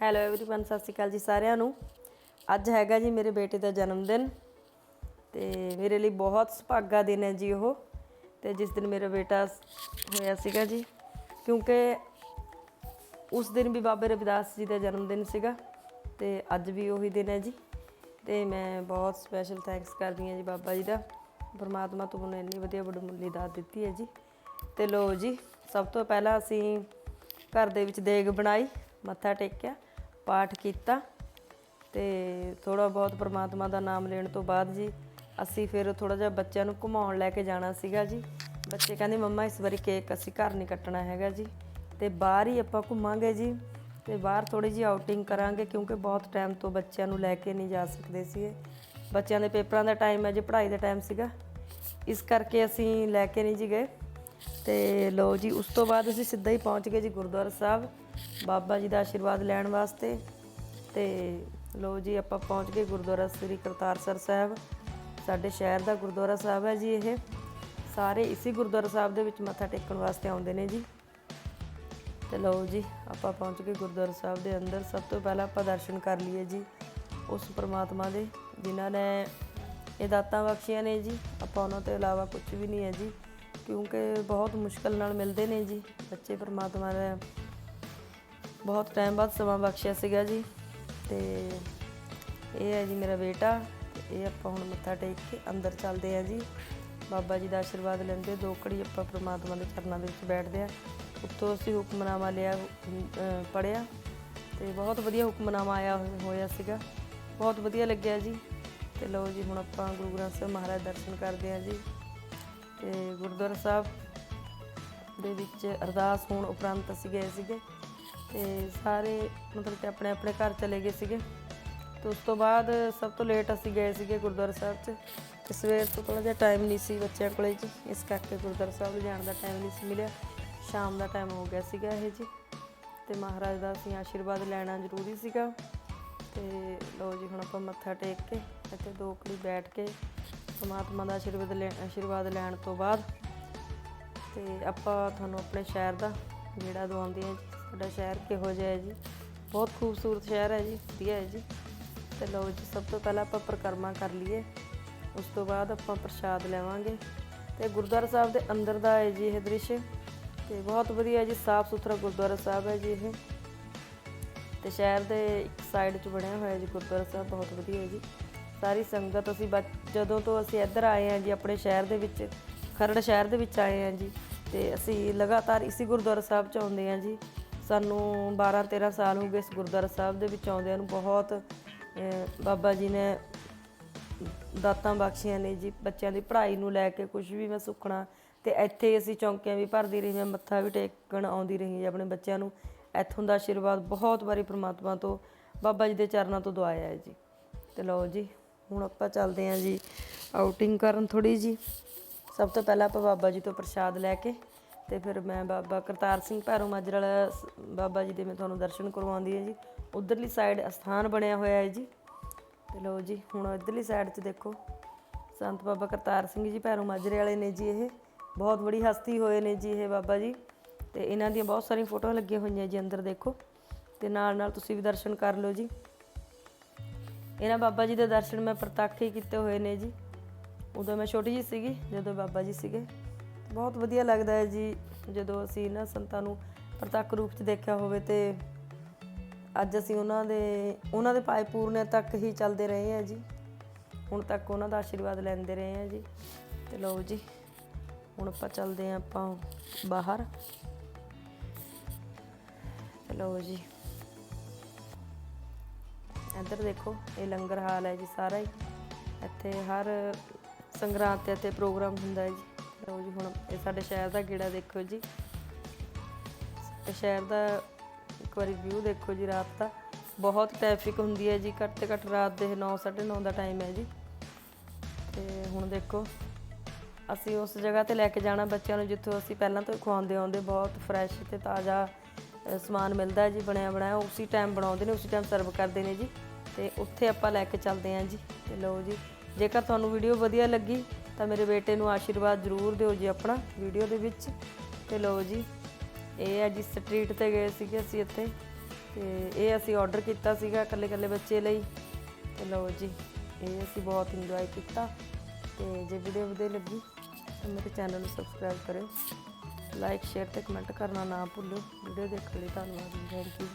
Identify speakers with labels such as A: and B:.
A: Hello everyone ਸਤਿ ਸ਼੍ਰੀ ਅਕਾਲ ਜੀ ਸਾਰਿਆਂ ਨੂੰ ਅੱਜ ਹੈਗਾ ਜੀ ਮੇਰੇ ਬੇਟੇ ਦਾ ਜਨਮ ਦਿਨ ਤੇ ਮੇਰੇ ਲਈ ਬਹੁਤ ਸੁਭਾਗਾ ਦਿਨ ਹੈ ਜੀ ਉਹ ਤੇ ਜਿਸ ਦਿਨ ਮੇਰਾ ਬੇਟਾ ਹੋਇਆ ਸੀਗਾ ਜੀ ਕਿਉਂਕਿ ਉਸ ਦਿਨ ਵੀ ਬਾਬੇ ਰਵਿਦਾਸ ਜੀ ਦਾ ਜਨਮ ਦਿਨ ਸੀਗਾ ਤੇ ਅੱਜ ਵੀ ਉਹੀ ਦਿਨ ਹੈ ਜੀ ਤੇ ਮੈਂ ਬਹੁਤ ਸਪੈਸ਼ਲ ਥੈਂਕਸ ਕਰਦੀ ਹਾਂ ਜੀ ਬਾਬਾ ਜੀ ਦਾ ਪਰਮਾਤਮਾ ਤੋਂ ਮੈਨੂੰ ਇੰਨੀ ਵਧੀਆ ਬੜਮੁੱਲੀ ਦਾਤ ਦਿੱਤੀ ਹੈ ਜੀ ਤੇ ਲੋ ਜੀ ਸਭ ਤੋਂ ਪਹਿਲਾਂ ਅਸੀਂ ਘਰ ਦੇ ਵਿੱਚ ਦੇਗ ਬਣਾਈ ਮੱਥਾ ਟੇਕਿਆ ਪਾਠ ਕੀਤਾ ਤੇ ਥੋੜਾ ਬਹੁਤ ਪ੍ਰਮਾਤਮਾ ਦਾ ਨਾਮ ਲੈਣ ਤੋਂ ਬਾਅਦ ਜੀ ਅਸੀਂ ਫਿਰ ਥੋੜਾ ਜਿਹਾ ਬੱਚਿਆਂ ਨੂੰ ਘੁਮਾਉਣ ਲੈ ਕੇ ਜਾਣਾ ਸੀਗਾ ਜੀ। ਬੱਚੇ ਕਹਿੰਦੇ, ਮੰਮਾ, ਇਸ ਵਾਰੀ ਕੇਕ ਅਸੀਂ ਘਰ ਨਹੀਂ ਕੱਟਣਾ ਹੈਗਾ ਜੀ। ਤੇ ਬਾਹਰ ਹੀ ਆਪਾਂ ਘੁੰਮਾਂਗੇ ਜੀ ਤੇ ਬਾਹਰ ਥੋੜੀ ਜਿਹੀ ਆਊਟਿੰਗ ਕਰਾਂਗੇ ਕਿਉਂਕਿ ਬਹੁਤ ਟਾਈਮ ਤੋਂ ਬੱਚਿਆਂ ਨੂੰ ਲੈ ਕੇ ਨਹੀਂ ਜਾ ਸਕਦੇ ਸੀਗੇ। ਬੱਚਿਆਂ ਦੇ ਪੇਪਰਾਂ ਦਾ ਟਾਈਮ ਹੈ ਜੀ, ਪੜ੍ਹਾਈ ਦਾ ਟਾਈਮ ਸੀਗਾ। ਇਸ ਕਰਕੇ ਅਸੀਂ ਲੈ ਕੇ ਨਹੀਂ ਜੀ ਗਏ। ਤੇ ਲੋ ਜੀ, ਉਸ ਤੋਂ ਬਾਅਦ ਅਸੀਂ ਸਿੱਧਾ ਹੀ ਪਹੁੰਚ ਗਏ ਜੀ ਗੁਰਦੁਆਰਾ ਸਾਹਿਬ। ਬਾਬਾ ਜੀ ਦਾ ਆਸ਼ੀਰਵਾਦ ਲੈਣ ਵਾਸਤੇ। ਤੇ ਲੋ ਜੀ, ਆਪਾਂ ਪਹੁੰਚ ਗਏ ਗੁਰਦੁਆਰਾ ਸ੍ਰੀ ਕਰਤਾਰਸਰ ਸਾਹਿਬ। ਸਾਡੇ ਸ਼ਹਿਰ ਦਾ ਗੁਰਦੁਆਰਾ ਸਾਹਿਬ ਹੈ ਜੀ ਇਹ। ਸਾਰੇ ਇਸੇ ਗੁਰਦੁਆਰਾ ਸਾਹਿਬ ਦੇ ਵਿੱਚ ਮੱਥਾ ਟੇਕਣ ਵਾਸਤੇ ਆਉਂਦੇ ਨੇ ਜੀ। ਤੇ ਲਓ ਜੀ, ਆਪਾਂ ਪਹੁੰਚ ਗਏ ਗੁਰਦੁਆਰਾ ਸਾਹਿਬ ਦੇ ਅੰਦਰ। ਸਭ ਤੋਂ ਪਹਿਲਾਂ ਆਪਾਂ ਦਰਸ਼ਨ ਕਰ ਲਈਏ ਜੀ ਉਸ ਪ੍ਰਮਾਤਮਾ ਦੇ, ਜਿਨ੍ਹਾਂ ਨੇ ਇਹ ਦਾਤਾਂ ਬਖਸ਼ੀਆਂ ਨੇ ਜੀ। ਆਪਾਂ ਉਹਨਾਂ ਤੋਂ ਇਲਾਵਾ ਕੁਝ ਵੀ ਨਹੀਂ ਹੈ ਜੀ। ਕਿਉਂਕਿ ਬਹੁਤ ਮੁਸ਼ਕਲ ਨਾਲ ਮਿਲਦੇ ਨੇ ਜੀ ਬੱਚੇ ਪਰਮਾਤਮਾ ਦਾ। ਬਹੁਤ ਟਾਈਮ ਬਾਅਦ ਸਮਾਂ ਬਖਸ਼ਿਆ ਸੀਗਾ ਜੀ ਤੇ ਇਹ ਹੈ ਜੀ ਮੇਰਾ ਬੇਟਾ ਤੇ ਇਹ ਆਪਾਂ ਹੁਣ ਮੱਥਾ ਟੇਕ ਕੇ ਅੰਦਰ ਚੱਲਦੇ ਆ ਜੀ। ਬਾਬਾ ਜੀ ਦਾ ਆਸ਼ੀਰਵਾਦ ਲੈਂਦੇ ਦੋ ਘੜੀ ਆਪਾਂ ਪ੍ਰਮਾਤਮਾ ਦੇ ਚਰਨਾਂ ਦੇ ਵਿੱਚ ਬੈਠਦੇ ਆ ਉੱਥੋਂ ਅਸੀਂ ਹੁਕਮਨਾਮਾ ਲਿਆ ਪੜਿਆ ਤੇ ਬਹੁਤ ਵਧੀਆ ਹੁਕਮਨਾਮਾ ਆਇਆ ਹੋਇਆ- ਹੋਇਆ ਸੀਗਾ। ਬਹੁਤ ਵਧੀਆ ਲੱਗਿਆ ਜੀ ਤੇ ਲਓ ਜੀ ਹੁਣ ਆਪਾਂ ਗੁਰੂ ਗ੍ਰੰਥ ਸਾਹਿਬ ਮਹਾਰਾਜ ਦਰਸ਼ਨ ਕਰਦੇ ਆ ਜੀ। ਤੇ ਗੁਰਦੁਆਰਾ ਸਾਹਿਬ ਦੇ ਵਿੱਚ ਅਰਦਾਸ ਹੋਣ ਉਪਰੰਤ ਅਸੀਂ ਗਏ ਸੀਗੇ ਤੇ ਸਾਰੇ ਮਤਲਬ ਕਿ ਆਪਣੇ ਆਪਣੇ ਘਰ ਚਲੇ ਗਏ ਸੀਗੇ ਤੇ ਉਸ ਤੋਂ ਬਾਅਦ ਸਭ ਤੋਂ ਲੇਟ ਅਸੀਂ ਗਏ ਸੀਗੇ ਗੁਰਦੁਆਰਾ ਸਾਹਿਬ 'ਚ ਤੇ ਸਵੇਰ ਤੋਂ ਥੋੜਾ ਜਿਹਾ ਟਾਈਮ ਨਹੀਂ ਸੀ ਬੱਚਿਆਂ ਕੋਲੇ ਜੀ, ਇਸ ਕਰਕੇ ਗੁਰਦੁਆਰਾ ਸਾਹਿਬ ਜਾਣ ਦਾ ਟਾਈਮ ਨਹੀਂ ਸੀ ਮਿਲਿਆ, ਸ਼ਾਮ ਦਾ ਟਾਈਮ ਹੋ ਗਿਆ ਸੀਗਾ ਇਹ ਜੀ ਤੇ ਮਹਾਰਾਜ ਦਾ ਅਸੀਂ ਆਸ਼ੀਰਵਾਦ ਲੈਣਾ ਜ਼ਰੂਰੀ ਸੀਗਾ ਤੇ ਲਓ ਜੀ ਹੁਣ ਆਪਾਂ ਮੱਥਾ ਟੇਕ ਕੇ ਅਤੇ ਦੋ ਕੁੜੀ ਬੈਠ ਕੇ ਪਰਮਾਤਮਾ ਦਾ ਆਸ਼ੀਰਵਾਦ ਲੈ ਆਸ਼ੀਰਵਾਦ ਲੈਣ ਤੋਂ ਬਾਅਦ ਤੇ ਆਪਾਂ ਤੁਹਾਨੂੰ ਆਪਣੇ ਸ਼ਹਿਰ ਦਾ ਜਿਹੜਾ ਦਵਾਉਂਦੇ ਆ ਜੀ। ਸਾਡਾ ਸ਼ਹਿਰ ਕਿਹੋ ਜਿਹਾ ਹੈ ਜੀ? ਬਹੁਤ ਖੂਬਸੂਰਤ ਸ਼ਹਿਰ ਹੈ ਜੀ, ਵਧੀਆ ਹੈ ਜੀ। ਤੇ ਲਓ ਜੀ, ਸਭ ਤੋਂ ਪਹਿਲਾਂ ਆਪਾਂ ਪ੍ਰਕਰਮਾ ਕਰ ਲਈਏ। ਉਸ ਤੋਂ ਬਾਅਦ ਆਪਾਂ ਪ੍ਰਸ਼ਾਦ ਲੈਵਾਂਗੇ। ਤੇ ਗੁਰਦੁਆਰਾ ਸਾਹਿਬ ਦੇ ਅੰਦਰ ਦਾ ਹੈ ਜੀ ਇਹ ਦ੍ਰਿਸ਼। ਤੇ ਬਹੁਤ ਵਧੀਆ ਜੀ ਸਾਫ਼ ਸੁਥਰਾ ਗੁਰਦੁਆਰਾ ਸਾਹਿਬ ਹੈ ਜੀ ਇਹ। ਤੇ ਸ਼ਹਿਰ ਦੇ ਇੱਕ ਸਾਈਡ 'ਚ ਬਣਿਆ ਹੋਇਆ ਜੀ ਗੁਰਦੁਆਰਾ ਸਾਹਿਬ, ਬਹੁਤ ਵਧੀਆ ਹੈ ਜੀ। ਸਾਰੀ ਸੰਗਤ ਅਸੀਂ ਬਚ- ਜਦੋਂ ਤੋਂ ਅਸੀਂ ਇੱਧਰ ਆਏ ਹਾਂ ਜੀ ਆਪਣੇ ਸ਼ਹਿਰ ਦੇ ਵਿੱਚ ਖਰੜ ਸ਼ਹਿਰ ਦੇ ਵਿੱਚ ਆਏ ਹਾਂ ਜੀ ਤੇ ਅਸੀਂ ਲਗਾਤਾਰ ਇਸੇ ਗੁਰਦੁਆਰਾ ਸਾਹਿਬ 'ਚ ਆਉਂਦੇ ਹਾਂ ਜੀ। ਸਾਨੂੰ 12 13 ਸਾਲ ਹੋ ਗਏ ਇਸ ਗੁਰਦੁਆਰਾ ਸਾਹਿਬ ਦੇ ਵਿੱਚ ਆਉਂਦਿਆਂ ਨੂੰ ਬਹੁਤ ਅਹ, ਬਾਬਾ ਜੀ ਨੇ ਦਾਤਾਂ ਬਖਸ਼ੀਆਂ ਨੇ ਜੀ ਬੱਚਿਆਂ ਦੀ ਪੜ੍ਹਾਈ ਨੂੰ ਲੈ ਕੇ ਕੁਝ ਵੀ ਮੈਂ ਸੁੱਖਣਾ ਤੇ ਇੱਥੇ ਅਸੀਂ ਚੌਂਕੀਆਂ ਵੀ ਭਰਦੀ ਰਹੀ ਮੈਂ ਮੱਥਾ ਵੀ ਟੇਕਣ ਆਉਂਦੀ ਰਹੀ ਜੀ ਆਪਣੇ ਬੱਚਿਆਂ ਨੂੰ। ਇੱਥੋਂ ਦਾ ਆਸ਼ੀਰਵਾਦ ਬਹੁਤ ਵਾਰੀ ਪ੍ਰਮਾਤਮਾ ਤੋਂ ਬਾਬਾ ਜੀ ਦੇ ਚਰਨਾਂ ਤੋਂ ਦਵਾਇਆ ਹੈ ਜੀ। ਤੇ ਲਓ ਜੀ ਹੁਣ ਆਪਾਂ ਚੱਲਦੇ ਹਾਂ ਜੀ ਆਊਟਿੰਗ ਕਰਨ ਥੋੜੀ ਜੀ ਸਭ ਤੋਂ ਪਹਿਲਾਂ ਆਪਾਂ ਬਾਬਾ ਜੀ ਤੋਂ ਪ੍ਰਸ਼ਾਦ ਲੈ ਕੇ ਤੇ ਫਿਰ ਮੈਂ ਬਾਬਾ ਕਰਤਾਰ ਸਿੰਘ ਭੈਰੋ ਮਾਜਰਾ ਵਾਲਾ ਬਾਬਾ ਜੀ ਦੇ ਮੈਂ ਤੁਹਾਨੂੰ ਦਰਸ਼ਨ ਕਰਵਾਉਂਦੀ ਹਾਂ ਜੀ। ਉਧਰਲੀ ਸਾਈਡ ਅਸਥਾਨ ਬਣਿਆ ਹੋਇਆ ਹੈ ਜੀ। ਤੇ ਲਓ ਜੀ, ਹੁਣ ਇਧਰਲੀ ਸਾਈਡ 'ਚ ਦੇਖੋ। ਸੰਤ ਬਾਬਾ ਕਰਤਾਰ ਸਿੰਘ ਜੀ ਭੈਰੋ ਮਾਜਰੇ ਵਾਲੇ ਨੇ ਜੀ ਇਹ। ਬਹੁਤ ਬੜੀ ਹਸਤੀ ਹੋਏ ਨੇ ਜੀ ਇਹ ਬਾਬਾ ਜੀ। ਤੇ ਇਹਨਾਂ ਦੀਆਂ ਬਹੁਤ ਸਾਰੀਆਂ ਫੋਟੋਆਂ ਲੱਗੀਆਂ ਹੋਈਆਂ ਜੀ ਅੰਦਰ ਦੇਖੋ। ਤੇ ਨਾਲ ਨਾਲ ਤੁਸੀਂ ਵੀ ਦਰਸ਼ਨ ਕਰ ਲਓ ਜੀ। ਇਹਨਾਂ ਬਾਬਾ ਜੀ ਦੇ ਦਰਸ਼ਨ ਮੈਂ ਪ੍ਰਤੱਖ ਹੀ ਕੀਤੇ ਹੋਏ ਨੇ ਜੀ। ਉਦੋਂ ਮੈਂ ਛੋਟੀ ਜੀ ਸੀਗੀ, ਜਦੋਂ ਬਾਬਾ ਜੀ ਸੀਗੇ। ਬਹੁਤ ਵਧੀਆ ਲੱਗਦਾ ਹੈ ਜੀ, ਜਦੋਂ ਅਸੀਂ ਇਹਨਾਂ ਸੰਤਾਂ ਨੂੰ ਪ੍ਰਤੱਖ ਰੂਪ 'ਚ ਦੇਖਿਆ ਹੋਵੇ ਤੇ ਅੱਜ ਅਸੀਂ ਉਹਨਾਂ ਦੇ ਉਹਨਾਂ ਦੇ ਪਾਏ ਪੂਰਨੇ ਤੱਕ ਹੀ ਚੱਲਦੇ ਰਹੇ ਹਾਂ ਜੀ। ਹੁਣ ਤੱਕ ਉਹਨਾਂ ਦਾ ਆਸ਼ੀਰਵਾਦ ਲੈਂਦੇ ਰਹੇ ਹਾਂ ਜੀ। ਤੇ ਲਓ ਜੀ, ਹੁਣ ਆਪਾਂ ਚੱਲਦੇ ਹਾਂ ਆਪਾਂ ਬਾਹਰ। ਤੇ ਲਓ ਜੀ। ਇੱਧਰ ਦੇਖੋ, ਇਹ ਲੰਗਰ ਹਾਲ ਹੈ ਜੀ ਸਾਰਾ ਹੀ। ਇੱਥੇ ਹਰ ਸੰਗਰਾਂਦ ਤੇ ਇੱਥੇ ਪ੍ਰੋਗਰਾਮ ਹੁੰਦਾ ਹੈ ਜੀ। ਲਓ ਜੀ ਹੁਣ ਇਹ ਸਾਡੇ ਸ਼ਹਿਰ ਦਾ ਗੇੜਾ ਦੇਖੋ ਜੀ। ਸ਼ਹਿਰ ਦਾ ਇੱਕ ਵਾਰੀ ਵਿਊ ਦੇਖੋ ਜੀ ਰਾਤ ਦਾ। ਬਹੁਤ ਟ੍ਰੈਫਿਕ ਹੁੰਦੀ ਹੈ ਜੀ, ਘੱਟ ਤੇ ਘੱਟ ਰਾਤ ਦੇ 9 9:30 ਦਾ ਟਾਈਮ ਹੈ ਜੀ। ਤੇ ਹੁਣ ਦੇਖੋ, ਅਸੀਂ ਉਸ ਜਗ੍ਹਾ ਤੇ ਲੈ ਕੇ ਜਾਣਾ ਬੱਚਿਆਂ ਨੂੰ, ਜਿੱਥੋਂ ਅਸੀਂ ਪਹਿਲਾਂ ਤੋਂ ਖਵਾਉਂਦੇ ਆਉਂਦੇ ਬਹੁਤ ਫਰੈਸ਼ ਤੇ ਤਾਜ਼ਾ ਸਮਾਨ ਮਿਲਦਾ ਜੀ, ਬਣਿਆ, ਬਣਾਇਆ, ਉਸੇ ਟਾਈਮ ਬਣਾਉਂਦੇ ਨੇ, ਉਸੇ ਟਾਈਮ ਸਰਵ ਕਰਦੇ ਨੇ ਜੀ। ਤੇ ਉੱਥੇ ਆਪਾਂ ਲੈ ਕੇ ਚੱਲਦੇ ਆਂ ਜੀ। ਤੇ ਲਓ ਜੀ, ਜੇਕਰ ਤੁਹਾਨੂੰ ਵੀਡੀਓ ਵਧੀਆ ਲੱਗੀ, ਤਾਂ ਮੇਰੇ ਬੇਟੇ ਨੂੰ ਆਸ਼ੀਰਵਾਦ ਜ਼ਰੂਰ ਦਿਓ ਜੀ ਆਪਣਾ ਵੀਡੀਓ ਦੇ ਵਿੱਚ। ਤੇ ਲਓ ਜੀ, ਇਹ ਆ ਜੀ ਸਟਰੀਟ ਤੇ ਗਏ ਸੀਗੇ ਅਸੀਂ ਇੱਥੇ। ਤੇ ਇਹ ਅਸੀਂ ਆਰਡਰ ਕੀਤਾ ਸੀਗਾ ਇਕੱਲੇ ਇਕੱਲੇ ਬੱਚੇ ਲਈ। ਤੇ ਲਓ ਜੀ, ਇਹ ਅਸੀਂ ਬਹੁਤ ਇੰਜੋਏ ਕੀਤਾ। ਤੇ ਜੇ ਵੀਡੀਓ ਵਧੀਆ ਲੱਗੀ, ਤਾਂ ਮੇਰੇ ਚੈਨਲ ਨੂੰ ਸਬਸਕ੍ਰਾਈਬ ਕਰਿਓ। ਲਾਈਕ ਸ਼ੇਅਰ ਤੇ ਕਮੈਂਟ ਕਰਨਾ ਨਾ ਭੁੱਲੋ। ਵੀਡੀਓ ਦੇਖਣ ਲਈ ਧੰਨਵਾਦ ਥੈਂਕ ਯੂ